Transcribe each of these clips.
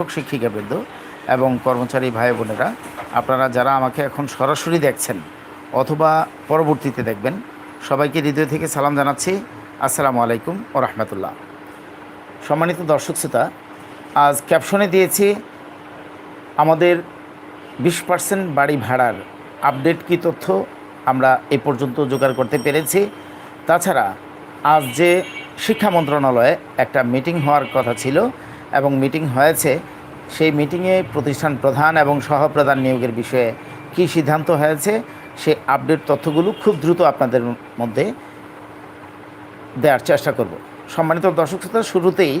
শিক্ষক শিক্ষিকাবৃন্দ এবং কর্মচারী ভাই বোনেরা, আপনারা যারা আমাকে এখন সরাসরি দেখছেন অথবা পরবর্তীতে দেখবেন, সবাইকে হৃদয় থেকে সালাম জানাচ্ছি। আসসালামু আলাইকুম ও রহমতুল্লাহ। সম্মানিত দর্শক শ্রোতা, আজ ক্যাপশনে দিয়েছি, আমাদের বিশ পার্সেন্ট বাড়ি ভাড়ার আপডেট কি তথ্য আমরা এ পর্যন্ত জোগাড় করতে পেরেছি। তাছাড়া, আজ যে শিক্ষা মন্ত্রণালয়ে একটা মিটিং হওয়ার কথা ছিল এবং মিটিং হয়েছে, সেই মিটিংয়ে প্রতিষ্ঠান প্রধান এবং সহপ্রধান নিয়োগের বিষয়ে কী সিদ্ধান্ত হয়েছে সেই আপডেট তথ্যগুলো খুব দ্রুত আপনাদের মধ্যে দেওয়ার চেষ্টা করব। সম্মানিত দর্শক শ্রোতা, শুরুতেই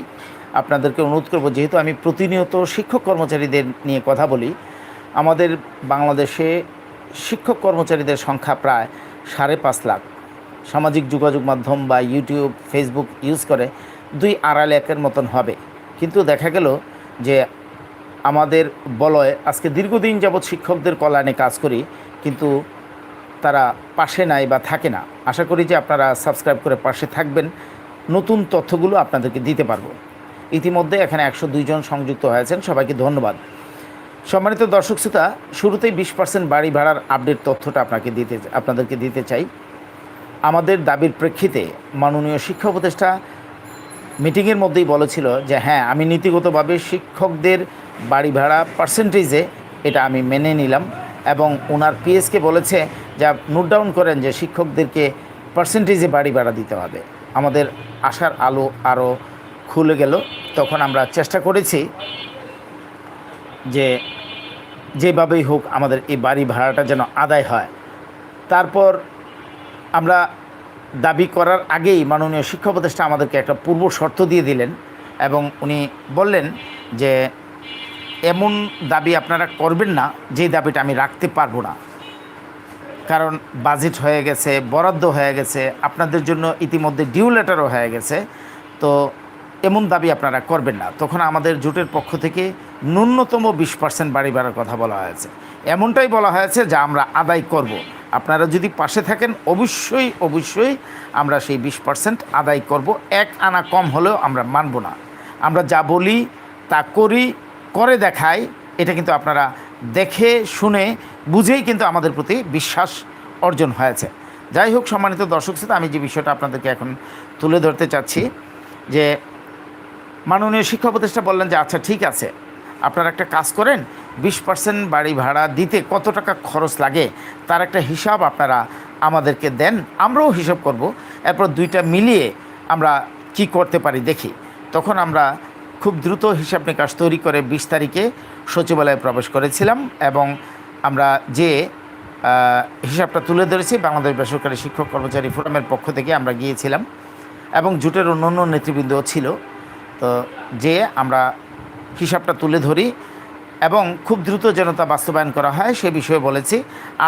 আপনাদেরকে অনুরোধ করব, যেহেতু আমি প্রতিনিয়ত শিক্ষক কর্মচারীদের নিয়ে কথা বলি, আমাদের বাংলাদেশে শিক্ষক কর্মচারীদের সংখ্যা প্রায় সাড়ে পাঁচ লাখ। সামাজিক যোগাযোগ মাধ্যম বা ইউটিউব, ফেসবুক ইউজ করে দুই আড়াই লাখের মতন হবে। কিন্তু দেখা গেল যে আমাদের বলয়, আজকে দীর্ঘদিন যাবৎ শিক্ষকদের কল্যাণে কাজ করি, কিন্তু তারা পাশে নাই বা থাকে না। আশা করি যে আপনারা সাবস্ক্রাইব করে পাশে থাকবেন। নতুন তথ্যগুলো আপনাদেরকে দিতে পারব। ইতিমধ্যে এখানে একশো জন সংযুক্ত হয়েছেন। সবাইকে ধন্যবাদ। সম্মানিত দর্শক শ্রোতা, শুরুতেই বিশ পার্সেন্ট বাড়ি ভাড়ার আপডেট তথ্যটা আপনাকে দিতে, আপনাদেরকে দিতে চাই। আমাদের দাবির প্রেক্ষিতে মাননীয় শিক্ষা উপদেষ্টা মিটিংয়ের মধ্যেই বলেছিল যে হ্যাঁ আমি নীতিগতভাবে শিক্ষকদের বাড়ি ভাড়া পার্সেন্টেজে এটা আমি মেনে নিলাম। এবং ওনার পিএসকে বলেছে যা নোট ডাউন করেন যে, শিক্ষকদেরকে পার্সেন্টেজে বাড়ি ভাড়া দিতে হবে। আমাদের আশার আলো আরও খুলে গেল। তখন আমরা চেষ্টা করেছি যে, যেভাবেই হোক আমাদের এই বাড়ি ভাড়াটা যেন আদায় হয়। তারপর আমরা দাবি করার আগেই মাননীয় শিক্ষা উপদেষ্টা আমাদেরকে একটা পূর্ব শর্ত দিয়ে দিলেন এবং উনি বললেন যে এমন দাবি আপনারা করবেন না, যে দাবিটা আমি রাখতে পারব না। কারণ বাজেট হয়ে গেছে, বরাদ্দ হয়ে গেছে, আপনাদের জন্য ইতিমধ্যে ডিউ লেটারও হয়ে গেছে। তো এমন দাবি আপনারা করবেন না। তখন আমাদের জোটের পক্ষ থেকে ন্যূনতম বিশ পার্সেন্ট বাড়ি বাড়ার কথা বলা হয়েছে। এমনটাই বলা হয়েছে যা আমরা আদায় করব। আপনারা যদি পাশে থাকেন, অবশ্যই অবশ্যই আমরা সেই বিশ পার্সেন্ট আদায় করব। এক আনা কম হলেও আমরা মানব না। আমরা যা বলি, তা করি, করে দেখাই, এটা কিন্তু আপনারা দেখে, শুনে, বুঝেই কিন্তু আমাদের প্রতি বিশ্বাস অর্জন হয়েছে। যাই হোক, সম্মানিত দর্শক শ্রোতা, আমি যে বিষয়টা আপনাদেরকে এখন তুলে ধরতে চাচ্ছি, যে মাননীয় শিক্ষা উপদেষ্টা বললেন যে আচ্ছা ঠিক আছে। আপনারা একটা কাজ করেন, বিশ পার্সেন্ট বাড়ি ভাড়া দিতে কত টাকা খরচ লাগে, তার একটা হিসাব আপনারা আমাদেরকে দেন, আমরাও হিসাব করব, এরপর দুইটা মিলিয়ে আমরা কি করতে পারি দেখি। তখন আমরা খুব দ্রুত হিসাব নিকাশ তৈরি করে বিশ তারিখে সচিবালয়ে প্রবেশ করেছিলাম এবং আমরা যে হিসাবটা তুলে ধরেছি, বাংলাদেশ বেসরকারি শিক্ষক কর্মচারী ফোরামের পক্ষ থেকে আমরা গিয়েছিলাম এবং জুটের অন্য অন্য নেতৃবৃন্দও ছিল। তো যে আমরা হিসাবটা তুলে ধরি এবং খুব দ্রুত যেন তা বাস্তবায়ন করা হয়, সে বিষয়ে বলেছি।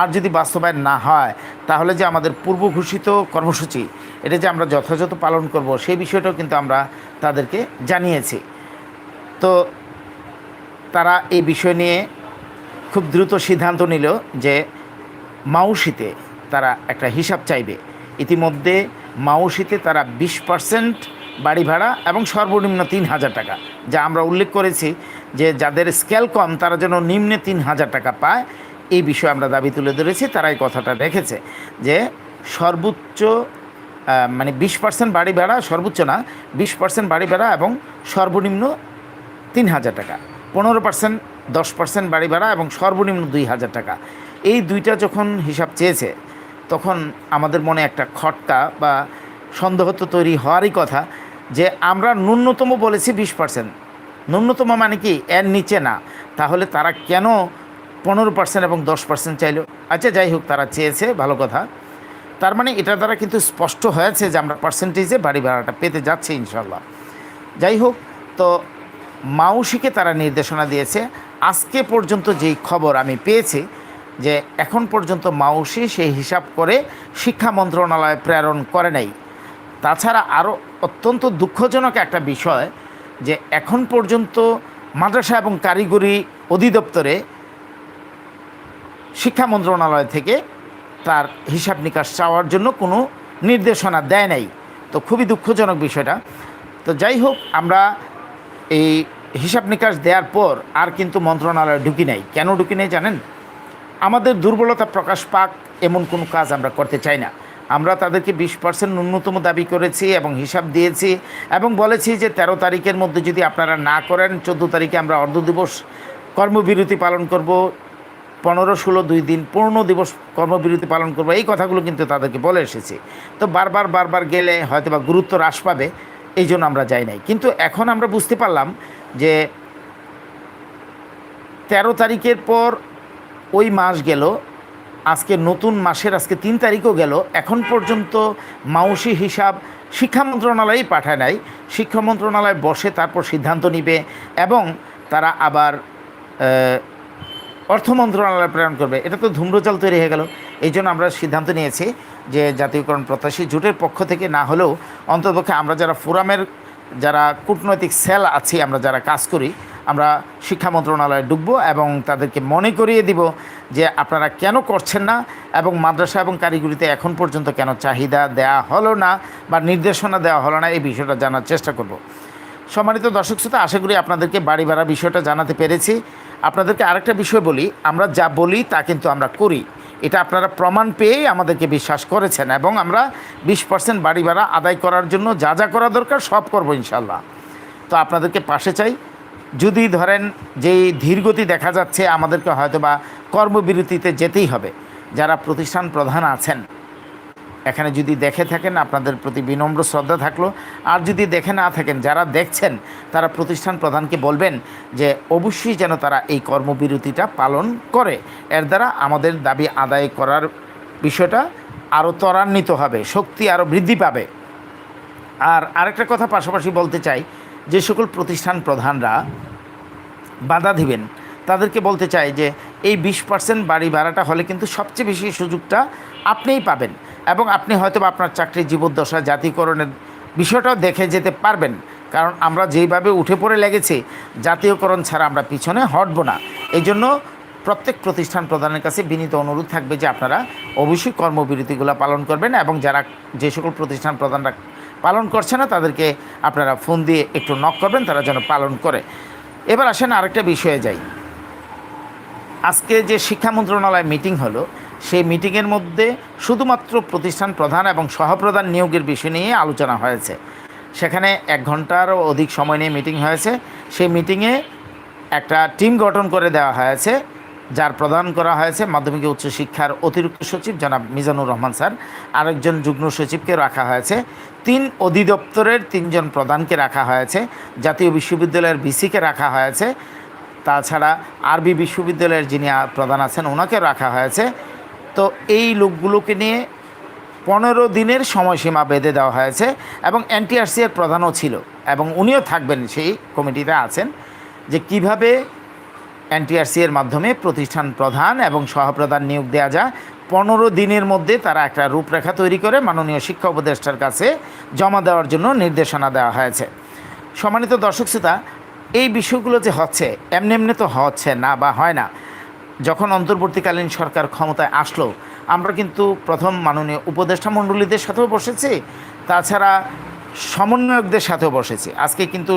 আর যদি বাস্তবায়ন না হয়, তাহলে যে আমাদের পূর্ব ঘোষিত কর্মসূচি, এটা যে আমরা যথাযথ পালন করব, সেই বিষয়টাও কিন্তু আমরা তাদেরকে জানিয়েছি। তো তারা এই বিষয় নিয়ে খুব দ্রুত সিদ্ধান্ত নিল যে মাউসিতে তারা একটা হিসাব চাইবে। ইতিমধ্যে মাউসিতে তারা বিশ পার্সেন্ট বাড়ি ভাড়া এবং সর্বনিম্ন তিন হাজার টাকা, যা আমরা উল্লেখ করেছি যে যাদের স্কেল কম, তারা যেন নিম্নে তিন হাজার টাকা পায়। এই বিষয়ে আমরা দাবি তুলে ধরেছি তারা এই কথাটা রেখেছে যে সর্বোচ্চ মানে বিশ পার্সেন্ট বাড়ি ভাড়া, সর্বোচ্চ না, বিশ পার্সেন্ট বাড়ি ভাড়া এবং সর্বনিম্ন তিন হাজার টাকা, পনেরো পার্সেন্ট দশ পার্সেন্ট বাড়ি ভাড়া এবং সর্বনিম্ন দুই হাজার টাকা। এই দুইটা যখন হিসাব চেয়েছে, তখন আমাদের মনে একটা খটকা বা সন্দেহ তো তৈরি হওয়ারই কথা যে আমরা ন্যূনতম বলেছি বিশ পার্সেন্ট ন্যূনতম মানে কি? এর নিচে না। তাহলে তারা কেন পনেরো পার্সেন্ট এবং দশ পার্সেন্ট চাইলো? আচ্ছা যাই হোক, তারা চেয়েছে, ভালো কথা। তার মানে এটা দ্বারা কিন্তু স্পষ্ট হয়েছে যে আমরা পার্সেন্টেজে বাড়ি ভাড়াটা পেতে যাচ্ছি ইনশাল্লাহ যাই হোক, তো মাউসিকে তারা নির্দেশনা দিয়েছে। আজকে পর্যন্ত যেই খবর আমি পেয়েছি যে এখন পর্যন্ত মাউসি সেই হিসাব করে শিক্ষা মন্ত্রণালয়ে প্রেরণ করে নাই। তাছাড়া আরও অত্যন্ত দুঃখজনক একটা বিষয় যে এখন পর্যন্ত মাদ্রাসা এবং কারিগরি অধিদপ্তরে শিক্ষা মন্ত্রণালয় থেকে তার হিসাব নিকাশ চাওয়ার জন্য কোনো নির্দেশনা দেয় নাই। তো খুবই দুঃখজনক বিষয়টা। তো যাই হোক, আমরা এই হিসাব নিকাশ দেওয়ার পর আর কিন্তু মন্ত্রণালয়ে ঢুকি নাই। কেন ঢুকি নাই জানেন? আমাদের দুর্বলতা প্রকাশ পাক এমন কোনো কাজ আমরা করতে চাই না। আমরা তাদেরকে বিশ পার্সেন্ট ন্যূনতম দাবি করেছি এবং হিসাব দিয়েছি এবং বলেছি যে তেরো তারিখের মধ্যে যদি আপনারা না করেন, চোদ্দ তারিখে আমরা অর্ধ দিবস কর্মবিরতি পালন করব, পনেরো, ষোলো, দুই দিন পূর্ণ দিবস কর্মবিরতি পালন করব, এই কথাগুলো কিন্তু তাদেরকে বলে এসেছি। তো বারবার বারবার গেলে হয়তো বা গুরুত্ব হ্রাস পাবে, এই জন্য আমরা যাই নাই। কিন্তু এখন আমরা বুঝতে পারলাম যে তেরো তারিখের পর ওই মাস গেল আজকে নতুন মাসের, আজকে তিন তারিখও গেল। এখন পর্যন্ত মাউসি হিসাব শিক্ষা মন্ত্রণালয়েই পাঠায় নাই। শিক্ষা মন্ত্রণালয় বসে তারপর সিদ্ধান্ত নিবে এবং তারা আবার অর্থ মন্ত্রণালয় প্রেরণ করবে। এটা তো ধূম্রজাল তৈরি হয়ে গেল। এই জন্য আমরা সিদ্ধান্ত নিয়েছি যে জাতীয়করণ প্রত্যাশী জোটের পক্ষ থেকে না হলেও অন্ততপক্ষে আমরা যারা ফোরামের, যারা কূটনৈতিক সেল আছি, আমরা যারা কাজ করি আমরা শিক্ষা মন্ত্রণালয়ে ঢুকবো এবং তাদেরকে মনে করিয়ে দিব যে আপনারা কেন করছেন না এবং মাদ্রাসা এবং কারিগরিতে এখন পর্যন্ত কেন চাহিদা দেওয়া হলো না বা নির্দেশনা দেওয়া হলো না, এই বিষয়টা জানার চেষ্টা করব। সম্মানিত দর্শক শ্রোতা, আশা করি আপনাদেরকে বাড়ি ভাড়া বিষয়টা জানাতে পেরেছি। আপনাদেরকে আরেকটা বিষয় বলি, আমরা যা বলি তা কিন্তু আমরা করি। এটা আপনারা প্রমাণ পেয়েই আমাদেরকে বিশ্বাস করেছেন এবং আমরা বিশ পার্সেন্ট বাড়ি ভাড়া আদায় করার জন্য যা যা করা দরকার সব করব ইনশাল্লাহ তো আপনাদেরকে পাশে চাই যদি ধরেন যেই ধীরগতি দেখা যাচ্ছে, আমাদেরকে হয়তো বা কর্মবিরতিতে যেতেই হবে। যারা প্রতিষ্ঠান প্রধান আছেন, এখানে যদি দেখে থাকেন, আপনাদের প্রতি বিনম্র শ্রদ্ধা থাকল। আর যদি দেখে না থাকেন, যারা দেখছেন, তারা প্রতিষ্ঠান প্রধানকে বলবেন যে, অবশ্যই যেন তারা এই কর্মবিরতিটা পালন করে। এর দ্বারা আমাদের দাবি আদায় করার বিষয়টা আরও ত্বরান্বিত হবে, শক্তি আরও বৃদ্ধি পাবে। আর আরেকটা কথা পাশাপাশি বলতে চাই যে সকল প্রতিষ্ঠান প্রধানরা বাধা দিবেন, তাদেরকে বলতে চাই যে এই বিশ পার্সেন্ট বাড়ি ভাড়াটা হলে কিন্তু সবচেয়ে বেশি সুযোগটা আপনিই পাবেন এবং আপনি হয়তো আপনার চাকরির জীবদ্দশা, জাতীয়করণের বিষয়টাও দেখে যেতে পারবেন। কারণ আমরা যেইভাবে উঠে পড়ে লেগেছি, জাতীয়করণ ছাড়া আমরা পিছনে হটব না। এই জন্য প্রত্যেক প্রতিষ্ঠান প্রধানের কাছে বিনীত অনুরোধ থাকবে যে আপনারা অবশ্যই কর্মবিরতিগুলো পালন করবেন এবং যারা যে সকল প্রতিষ্ঠান প্রধানরা পালন করছে না, তাদেরকে আপনারা ফোন দিয়ে একটু নক করবেন, তারা যেন পালন করে। এবার আসেন আরেকটা বিষয়ে যাই। আজকে যে শিক্ষা মন্ত্রণালয় মিটিং হলো, সেই মিটিংয়ের মধ্যে শুধুমাত্র প্রতিষ্ঠান প্রধান এবং সহপ্রধান নিয়োগের বিষয় নিয়ে আলোচনা হয়েছে। সেখানে এক ঘন্টারও অধিক সময় নিয়ে মিটিং হয়েছে। সেই মিটিংয়ে একটা টিম গঠন করে দেওয়া হয়েছে। যার প্রদান করা হয়েছে মাধ্যমিক উচ্চ শিক্ষার অতিরিক্ত সচিব জনাব মিজানুর রহমান স্যার। আরেকজন যুগ্ম সচিবকে রাখা হয়েছে। তিন অধিদপ্তরের তিনজন প্রধানকে রাখা হয়েছে। জাতীয় বিশ্ববিদ্যালয়ের ভিসিকে রাখা হয়েছে। তাছাড়া আরবি বিশ্ববিদ্যালয়ের যিনি প্রধান আছেন, ওনাকে রাখা হয়েছে। তো এই লোকগুলোকে নিয়ে পনেরো দিনের সময়সীমা বেঁধে দেওয়া হয়েছে এবং এনটিআরসি এর প্রধানও ছিল এবং উনিও থাকবেন সেই কমিটিতে আছেন যে কীভাবে এনটিআরসি এর মাধ্যমে প্রতিষ্ঠান প্রধান এবং সহপ্রধান নিয়োগ দেওয়া যায়। পনেরো দিনের মধ্যে তারা একটা রূপরেখা তৈরি করে মাননীয় শিক্ষা উপদেষ্টার কাছে জমা দেওয়ার জন্য নির্দেশনা দেওয়া হয়েছে। সম্মানিত দর্শক শ্রোতা, এই বিষয়গুলো যে হচ্ছে, এমনি এমনি তো হচ্ছে না বা হয় না। যখন অন্তর্বর্তীকালীন সরকার ক্ষমতায় আসলো, আমরা কিন্তু প্রথম মাননীয় উপদেষ্টা মণ্ডলীদের সাথেও বসেছি, তাছাড়া সমন্বয়কদের সাথেও বসেছি। আজকে কিন্তু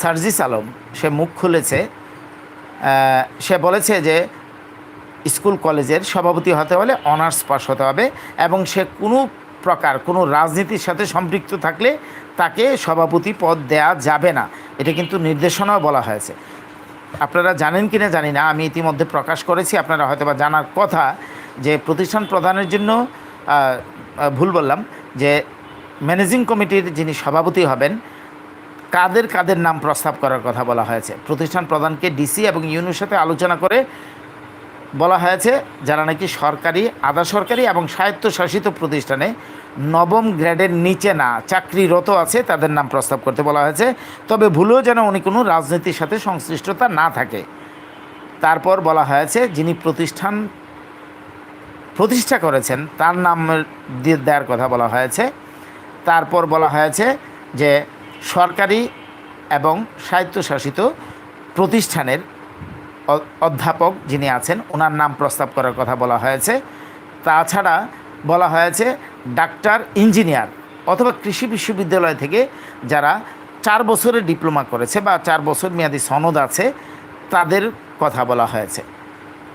সার্জিস আলম, সে মুখ খুলেছে সে বলেছে যে স্কুল কলেজের সভাপতি হতে হলে অনার্স পাস হতে হবে এবং সে কোনো প্রকার কোনো রাজনীতির সাথে সম্পৃক্ত থাকলে তাকে সভাপতি পদ দেয়া যাবে না। এটা কিন্তু নির্দেশনাও বলা হয়েছে। আপনারা জানেন কি না জানি না, আমি ইতিমধ্যে প্রকাশ করেছি, আপনারা হয়তো বা জানার কথা যে প্রতিষ্ঠান প্রধানের জন্য ভুল বললাম, যে ম্যানেজিং কমিটির যিনি সভাপতি হবেন কাদের কাদের নাম প্রস্তাব করার কথা বলা হয়েছে? প্রতিষ্ঠান প্রধানকে ডিসি এবং ইউনির সাথে আলোচনা করে বলা হয়েছে, যারা নাকি সরকারি, আধা সরকারি এবং স্বায়ত্তশাসিত প্রতিষ্ঠানে নবম গ্রেডের নিচে না, চাকরিরত আছে, তাদের নাম প্রস্তাব করতে বলা হয়েছে। তবে ভুলেও যেন উনি কোনো রাজনীতির সাথে সংশ্লিষ্টতা না থাকে। তারপর বলা হয়েছে, যিনি প্রতিষ্ঠান প্রতিষ্ঠা করেছেন, তার নাম দেওয়ার কথা বলা হয়েছে। তারপর বলা হয়েছে যে সরকারি এবং স্বায়ত্তশাসিত প্রতিষ্ঠানের অধ্যাপক যিনি আছেন, ওনার নাম প্রস্তাব করার কথা বলা হয়েছে। তাছাড়া বলা হয়েছে, ডাক্তার, ইঞ্জিনিয়ার অথবা কৃষি বিশ্ববিদ্যালয় থেকে যারা চার বছরের ডিপ্লোমা করেছে বা চার বছর মেয়াদি সনদ আছে, তাদের কথা বলা হয়েছে।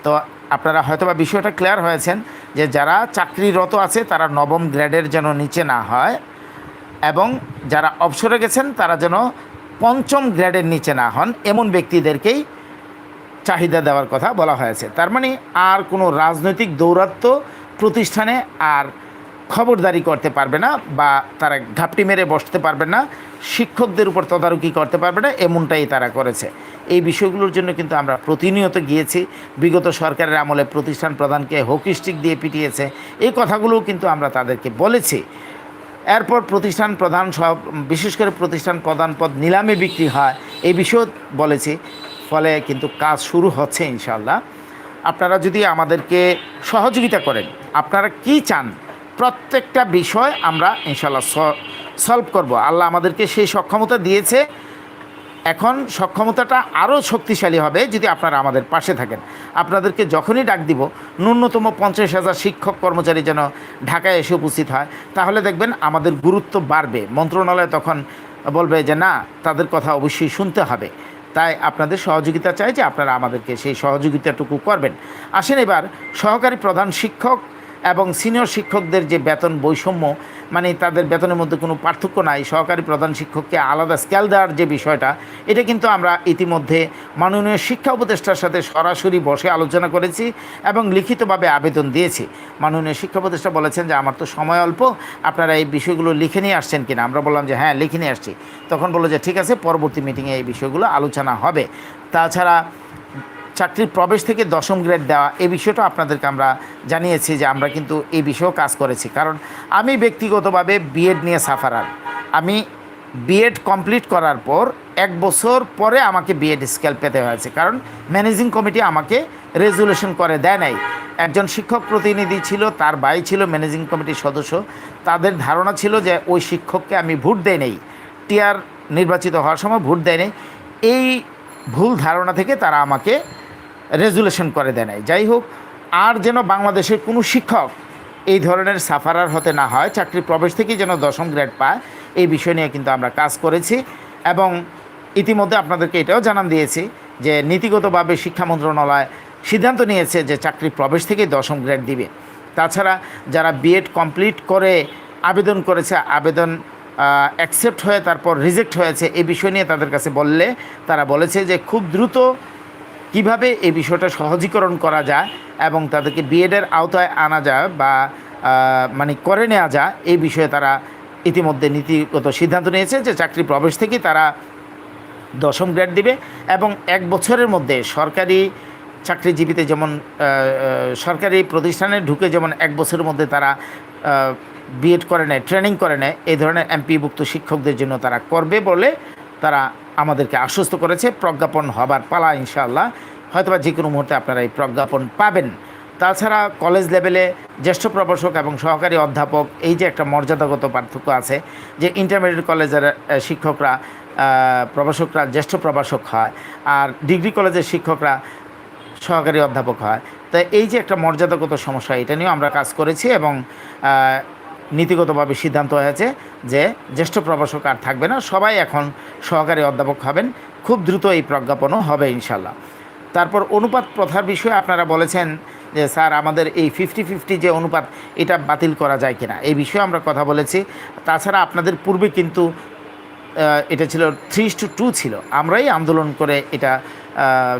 তো আপনারা হয়তোবা বিষয়টা ক্লিয়ার হয়েছেন যে যারা চাকরিরত আছে, তারা নবম গ্রেডের যেন নিচে না হয় এবং যারা অবসরে গেছেন, তারা যেন পঞ্চম গ্রেডের নিচে না হন, এমন ব্যক্তিদেরকেই চাহিদা দেওয়ার কথা বলা হয়েছে। তার মানে আর কোনো রাজনৈতিক দৌরাত্ম প্রতিষ্ঠানে আর খবরদারি করতে পারবে না বা তারা ঘাপটি মেরে বসতে পারবে না, শিক্ষকদের উপর তদারকি করতে পারবে না, এমনটাই তারা করেছে। এই বিষয়গুলোর জন্য কিন্তু আমরা প্রতিনিয়ত গিয়েছি। বিগত সরকারের আমলে প্রতিষ্ঠান প্রধানকে হকি স্টিক দিয়ে পিটিয়েছে। এই কথাগুলোও কিন্তু আমরা তাদেরকে বলেছি। এরপর প্রতিষ্ঠান প্রধান সব বিশেষ করে প্রতিষ্ঠান প্রধান পদ নিলামে বিক্রি হয়। এই বিষয়েও বলেছি। ফলে কিন্তু কাজ শুরু হচ্ছে ইনশাল্লাহ আপনারা যদি আমাদেরকে সহযোগিতা করেন, আপনারা কি চান? প্রত্যেকটা বিষয় আমরা ইনশাল্লাহ সলভ করব। আল্লাহ আমাদেরকে সেই সক্ষমতা দিয়েছে। এখন সক্ষমতাটা আরও শক্তিশালী হবে যদি আপনারা আমাদের পাশে থাকেন। আপনাদেরকে যখনই ডাক দিব, ন্যূনতম পঞ্চাশ হাজার শিক্ষক কর্মচারী যেন ঢাকায় এসে উপস্থিত হয়, তাহলে দেখবেন আমাদের গুরুত্ব বাড়বে। মন্ত্রণালয় তখন বলবে যে, না, তাদের কথা অবশ্যই শুনতে হবে। তাই আপনাদের সহযোগিতা চাই যে, আপনারা আমাদেরকে সেই সহযোগিতাটুকু করবেন। আসেন এবার সহকারী প্রধান শিক্ষক এবং সিনিয়র শিক্ষকদের যে বেতন বৈষম্য মানে তাদের বেতনের মধ্যে কোনো পার্থক্য নাই, সহকারী প্রধান শিক্ষককে আলাদা স্কেল দেওয়ার যে বিষয়টা, এটা কিন্তু আমরা ইতিমধ্যে মাননীয় শিক্ষা উপদেষ্টার সাথে সরাসরি বসে আলোচনা করেছি এবং লিখিতভাবে আবেদন দিয়েছি। মাননীয় শিক্ষা উপদেষ্টা বলেছেন যে, আমার তো সময় অল্প, আপনারা এই বিষয়গুলো লিখে নিয়ে আসছেন কিনা? আমরা বললাম যে হ্যাঁ লিখে নিয়ে আসছি। তখন বলল যে, ঠিক আছে, পরবর্তী মিটিংয়ে এই বিষয়গুলো আলোচনা হবে। তাছাড়া চাকরির প্রবেশ থেকে দশম গ্রেড দেওয়া এই বিষয়টা আপনাদেরকে আমরা জানিয়েছি যে আমরা কিন্তু এই বিষয়েও কাজ করেছি। কারণ আমি ব্যক্তিগতভাবে বিএড নিয়ে সাফারার আমি বিএড কমপ্লিট করার পর এক বছর পরে আমাকে বিএড স্কেল পেতে হয়েছে। কারণ ম্যানেজিং কমিটি আমাকে রেজুলেশন করে, দেয় নাই। একজন শিক্ষক প্রতিনিধি ছিল, তার ভাই ছিল ম্যানেজিং কমিটির সদস্য। তাদের ধারণা ছিল যে ওই শিক্ষককে আমি ভোট দেয় নেই। টিআর নির্বাচিত হওয়ার সময় ভোট দেয় নেই। এই ভুল ধারণা থেকে তারা আমাকে রেজুলেশন করে দেয় নাই। যাই হোক, আর যেন বাংলাদেশের কোনো শিক্ষক এই ধরনের সাফারার হতে না হয়, চাকরি প্রবেশ থেকেই যেন দশম গ্রেড পায়, এই বিষয় নিয়ে কিন্তু আমরা কাজ করেছি। এবং ইতিমধ্যে আপনাদেরকে এটাও জানান দিয়েছি যে নীতিগতভাবে শিক্ষা মন্ত্রণালয় সিদ্ধান্ত নিয়েছে যে চাকরি প্রবেশ থেকেই দশম গ্রেড দিবে। তাছাড়া যারা বিএড কমপ্লিট করে আবেদন করেছে, আবেদন অ্যাকসেপ্ট হয়ে তারপর রিজেক্ট হয়েছে এই বিষয় নিয়ে তাদের কাছে বললে তারা বলেছে যে খুব দ্রুত কীভাবে এই বিষয়টা সহজীকরণ করা যায় এবং তাদেরকে বিএডের আওতায় আনা যায় বা মানে করে নেওয়া যায়, এই বিষয়ে তারা ইতিমধ্যে নীতিগত সিদ্ধান্ত নিয়েছে যে চাকরি প্রবেশ থেকেই তারা দশম গ্রেড দিবে এবং এক বছরের মধ্যে সরকারি চাকরিজীবীতে যেমন সরকারি প্রতিষ্ঠানে ঢুকে যেমন এক বছরের মধ্যে তারা বিএড করে নেয়, ট্রেনিং করে নেয়, এই ধরনের এমপিভুক্ত শিক্ষকদের জন্য তারা করবে বলে তারা আমাদেরকে আশ্বস্ত করেছে, প্রজ্ঞাপন হবার পালা ইনশাআল্লাহ। হয়তোবা যে কোনো মুহূর্তে আপনারা এই প্রজ্ঞাপন পাবেন। তাছাড়া কলেজ লেভেলে জ্যেষ্ঠ প্রভাষক এবং সহকারী অধ্যাপক, এই যে একটা মর্যাদাগত পার্থক্য আছে যে ইন্টারমিডিয়েট কলেজের শিক্ষকরা প্রভাষকরা জ্যেষ্ঠ প্রভাষক হয় আর ডিগ্রি কলেজের শিক্ষকরা সহকারী অধ্যাপক হয়। তো এই যে একটা মর্যাদাগত সমস্যা, এটা নিয়েও আমরা কাজ করেছি এবং নীতিগতভাবে সিদ্ধান্ত হয়েছে যে জ্যেষ্ঠ প্রভাষক আর থাকবে না। সবাই এখন সহকারী অধ্যাপক হবেন। খুব দ্রুত এই প্রজ্ঞাপনও হবে ইনশাল্লাহ তারপর অনুপাত প্রথার বিষয়ে আপনারা বলেছেন যে, স্যার, আমাদের এই ফিফটি ফিফটি যে অনুপাত, এটা বাতিল করা যায় কিনা? এই বিষয়ে আমরা কথা বলেছি। তাছাড়া আপনাদের পূর্বে কিন্তু এটা ছিল থ্রি টু টু ছিল। আমরাই আন্দোলন করে এটা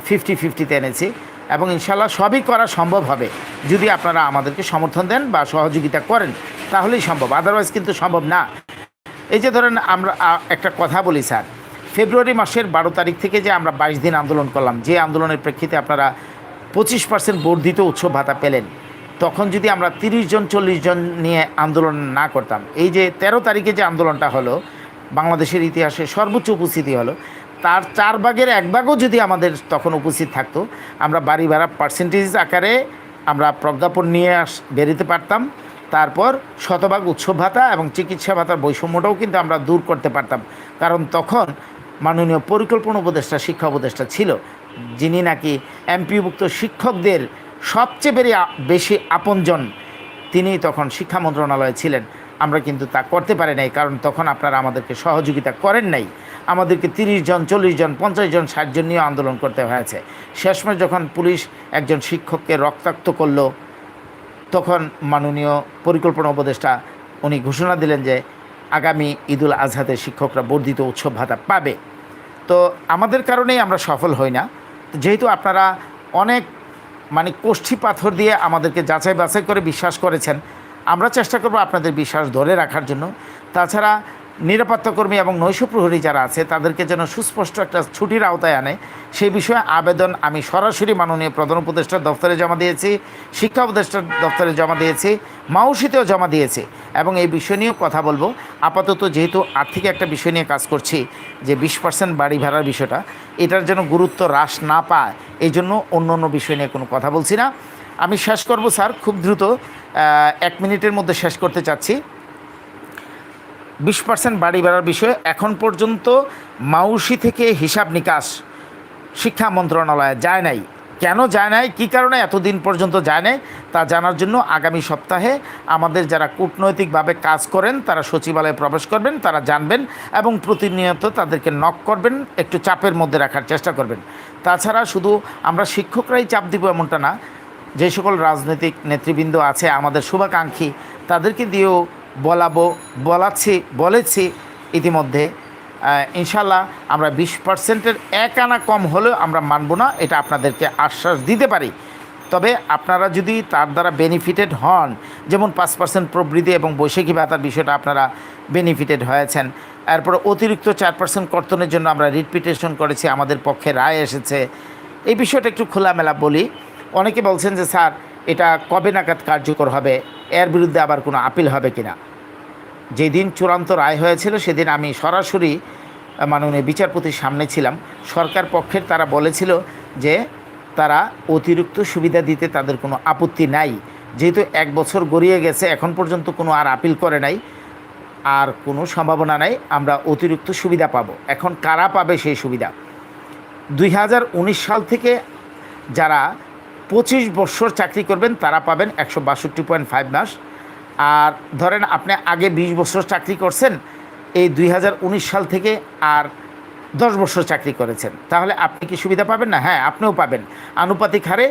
ফিফটি ফিফটিতে এনেছি। এবং ইনশাল্লাহ সবই করা সম্ভব হবে। যদি আপনারা আমাদেরকে সমর্থন দেন বা সহযোগিতা করেন, তাহলেই সম্ভব। আদারওয়াইজ কিন্তু সম্ভব না। এই যে ধরেন আমরা একটা কথা বলি স্যার। ফেব্রুয়ারি মাসের বারো তারিখ থেকে যে আমরা বাইশ দিন আন্দোলন করলাম, যে আন্দোলনের প্রেক্ষিতে আপনারা পঁচিশ পার্সেন্ট বর্ধিত উৎসব ভাতা পেলেন, তখন যদি আমরা তিরিশ জন, চল্লিশ জন নিয়ে আন্দোলন না করতাম, এই যে ১৩ তারিখে যে আন্দোলনটা হলো, বাংলাদেশের ইতিহাসে সর্বোচ্চ উপস্থিতি হলো তার চার ভাগের এক ভাগও যদি আমাদের তখন উপস্থিত থাকতো, আমরা বাড়ি ভাড়া পার্সেন্টেজ আকারে আমরা প্রজ্ঞাপন নিয়ে আস, বেরোতে পারতাম। তারপর শতভাগ উৎসব ভাতা এবং চিকিৎসা ভাতার বৈষম্যটাও কিন্তু আমরা দূর করতে পারতাম। কারণ তখন মাননীয় পরিকল্পনা উপদেষ্টা, শিক্ষা উপদেষ্টা ছিল, যিনি নাকি এমপিভুক্ত শিক্ষকদের সবচেয়ে বেশি আপনজন তিনি তখন শিক্ষা মন্ত্রণালয়ে ছিলেন। আমরা কিন্তু তা করতে পারি নাই, কারণ তখন আপনারা আমাদেরকে সহযোগিতা করেন নাই। আমাদেরকে তিরিশ জন, চল্লিশ জন, পঞ্চাশ জন, ষাট জন নিয়ে আন্দোলন করতে হয়েছে। শেষমেশ যখন পুলিশ একজন শিক্ষককে রক্তাক্ত করল, তখন মাননীয় পরিকল্পনা উপদেষ্টা উনি ঘোষণা দিলেন যে আগামী ঈদুল আজহাতে শিক্ষকরা বর্ধিত উৎসব ভাতা পাবে। তো আমাদের কারণেই আমরা সফল হই না। যেহেতু আপনারা অনেক মানে কোষ্ঠী পাথর দিয়ে আমাদেরকে যাচাই বাছাই করে বিশ্বাস করেছেন আমরা চেষ্টা করব আপনাদের বিশ্বাস ধরে রাখার জন্য। তাছাড়া নিরাপত্তাকর্মী এবং নৈশ প্রহরী যারা আছে, তাদেরকে যেন সুস্পষ্ট একটা ছুটির আওতায় আনে। সেই বিষয়ে আবেদন আমি সরাসরি মাননীয় প্রধান উপদেষ্টার দপ্তরে জমা দিয়েছি, শিক্ষা উপদেষ্টার দপ্তরে জমা দিয়েছি মাউসিতেও জমা দিয়েছি এবং এই বিষয় নিয়েও কথা বলব। আপাতত যেহেতু আর্থিক একটা বিষয় নিয়ে কাজ করছি, যে বিশ পার্সেন্ট বাড়ি ভাড়ার বিষয়টা, এটার যেন গুরুত্ব হ্রাস না পায় এই জন্য অন্য অন্য বিষয় নিয়ে কোনো কথা বলছি না। আমি শেষ করব, স্যার, খুব দ্রুত। এক মিনিটের মধ্যে শেষ করতে চাচ্ছি। বিশ পার্সেন্ট বাড়ি ভাড়ার বিষয়ে এখন পর্যন্ত মাউসি থেকে হিসাব নিকাশ শিক্ষা মন্ত্রণালয়ে যায় নাই। কেন যায় নাই? কী কারণে এতদিন পর্যন্ত যায় নাই? তা জানার জন্য আগামী সপ্তাহে আমাদের যারা কূটনৈতিকভাবে কাজ করেন, তারা সচিবালয়ে প্রবেশ করবেন, তারা জানবেন এবং প্রতিনিয়ত তাদেরকে নক করবেন, একটু চাপের মধ্যে রাখার চেষ্টা করবেন। তাছাড়া শুধু আমরা শিক্ষকরাই চাপ দিব এমনটা না যে সকল রাজনৈতিক নেতৃবৃন্দ আছে, আমাদের শুভাকাঙ্ক্ষী, তাদেরকে দিয়েও বলাবো, বলাচ্ছি, বলেছি ইতিমধ্যে। ইনশাল্লাহ আমরা বিশ পার্সেন্টের এক আনা কম হলেও আমরা মানব না, এটা আপনাদেরকে আশ্বাস দিতে পারি। তবে আপনারা যদি তার দ্বারা বেনিফিটেড হন, যেমন পাঁচ পার্সেন্ট প্রবৃদ্ধি এবং বৈশাখী ভাতার বিষয়টা আপনারা বেনিফিটেড হয়েছেন, এরপর অতিরিক্ত চার পার্সেন্ট কর্তনের জন্য আমরা রিপিটেশন করেছি, আমাদের পক্ষে রায় এসেছে, এই বিষয়টা একটু খোলামেলা বলি। অনেকে বলছেন যে, স্যার, এটা কবে নাগাদ কার্যকর হবে? এর বিরুদ্ধে আবার কোনো আপিল হবে কিনা? যেদিন চূড়ান্ত রায় হয়েছিল, সেদিন আমি সরাসরি মাননীয় বিচারপতির সামনে ছিলাম। সরকার পক্ষের তারা বলেছিল যে, তারা অতিরিক্ত সুবিধা দিতে তাদের কোনো আপত্তি নাই। যেহেতু এক বছর গড়িয়ে গেছে, এখন পর্যন্ত কোনো আর আপিল করে নাই। আর কোনো সম্ভাবনা নাই, আমরা অতিরিক্ত সুবিধা পাব। এখন কারা পাবে সেই সুবিধা? দুই হাজার উনিশ সাল থেকে যারা পঁচিশ বছর চাকরি করবেন, তারা পাবেন একশো বাষট্টি পয়েন্ট ফাইভ মাস। আর ধরেন আপনি আগে বিশ বছর চাকরি করছেন, এই দুই হাজার উনিশ সাল থেকে আর দশ বছর চাকরি করেছেন। তাহলে আপনি কি সুবিধা পাবেন না? হ্যাঁ আপনিও পাবেন। আনুপাতিক হারে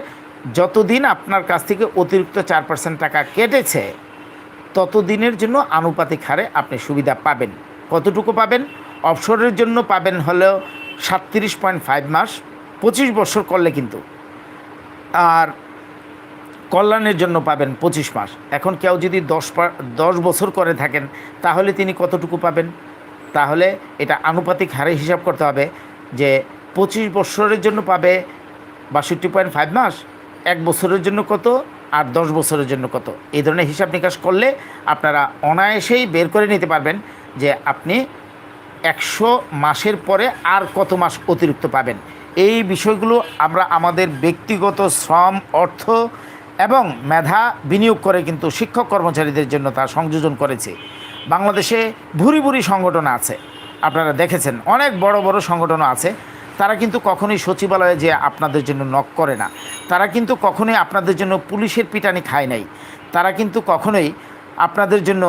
যতদিন আপনার কাছ থেকে অতিরিক্ত চার পার্সেন্ট টাকা কেটেছে, ততদিনের জন্য আনুপাতিক হারে আপনি সুবিধা পাবেন। কতটুকু পাবেন? অবসরের জন্য পাবেন হলেও সাতত্রিশ পয়েন্ট ফাইভ মাস। পঁচিশ বছর করলে কিন্তু আর কল্যাণের জন্য পাবেন পঁচিশ মাস। এখন কেউ যদি দশ পা- দশ বছর করে থাকেন, তাহলে তিনি কতটুকু পাবেন? তাহলে এটা আনুপাতিক হারে হিসাব করতে হবে যে পঁচিশ বছরের জন্য পাবে বাষট্টি পয়েন্ট ফাইভ মাস, এক বছরের জন্য কত, আর দশ বছরের জন্য কত। এই ধরনের হিসাব নিকাশ করলে আপনারা অনায়াসেই বের করে নিতে পারবেন যে আপনি একশো মাসের পরে আর কত মাস অতিরিক্ত পাবেন। এই বিষয়গুলো আমরা আমাদের ব্যক্তিগত শ্রম, অর্থ এবং মেধা বিনিয়োগ করে কিন্তু শিক্ষক কর্মচারীদের জন্য তা সংযোজন করেছে। বাংলাদেশে ভুরি ভুরি সংগঠন আছে। আপনারা দেখেছেন, অনেক বড় বড় সংগঠন আছে। তারা কিন্তু কখনোই সচিবালয়ে যে আপনাদের জন্য নক করে না। তারা কিন্তু কখনোই আপনাদের জন্য পুলিশের পিটানি খায় নাই। তারা কিন্তু কখনোই আপনাদের জন্য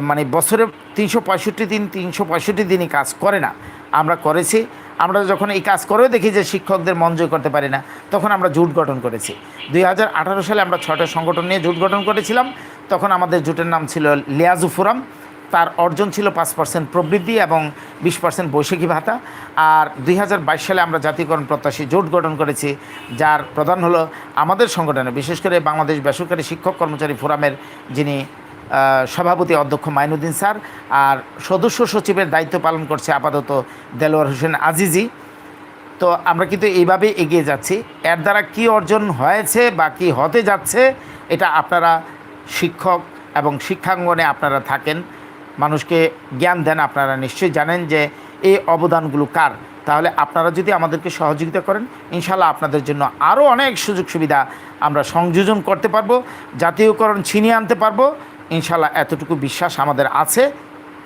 মানে বছরে তিনশো পঁয়ষট্টি দিন, তিনশো পঁয়ষট্টি দিনই কাজ করে না। আমরা করেছি আমরা যখন এই কাজ করেও দেখি যে শিক্ষকদের মন জয় করতে পারি না, তখন আমরা জোট গঠন করেছি। দুই হাজার আঠারো সালে আমরা ছটা সংগঠন নিয়ে জোট গঠন করেছিলাম। তখন আমাদের জোটের নাম ছিল লিয়াজু ফোরাম। তার অর্জন ছিল পাঁচ পার্সেন্ট প্রবৃদ্ধি এবং বিশ পার্সেন্ট বৈশাখী ভাতা। আর দুই হাজার বাইশ সালে আমরা জাতীয়করণ প্রত্যাশী জোট গঠন করেছি, যার প্রধান হলো আমাদের সংগঠনে বিশেষ করে বাংলাদেশ বেসরকারি শিক্ষক কর্মচারী ফোরামের যিনি সভাপতি অধ্যক্ষ মাইনুদ্দিন স্যার আর সদস্য সচিবের দায়িত্ব পালন করছে আপাতত দেলোয়ার হোসেন আজিজি। তো আমরা কিন্তু এইভাবে এগিয়ে যাচ্ছি। এর দ্বারা কি অর্জন হয়েছে বা কী হতে যাচ্ছে, এটা আপনারা শিক্ষক এবং শিক্ষাঙ্গনে আপনারা থাকেন। মানুষকে জ্ঞান দেন, আপনারা নিশ্চয়ই জানেন যে এই অবদানগুলো কার। তাহলে আপনারা যদি আমাদেরকে সহযোগিতা করেন ইনশাল্লাহ আপনাদের জন্য আরও অনেক সুযোগ সুবিধা আমরা সংযোজন করতে পারব, জাতীয়করণ ছিনিয়ে আনতে পারব। ইনশাল্লাহ এতটুকু বিশ্বাস আমাদের আছে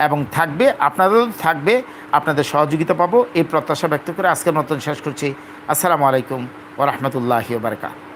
এবং থাকবে, আপনাদেরও থাকবে, আপনাদের সহযোগিতা পাবো। এই প্রত্যাশা ব্যক্ত করে আজকের মতন শেষ করছি। আসসালামু আলাইকুম ওরহমতুল্লাহি বারকাত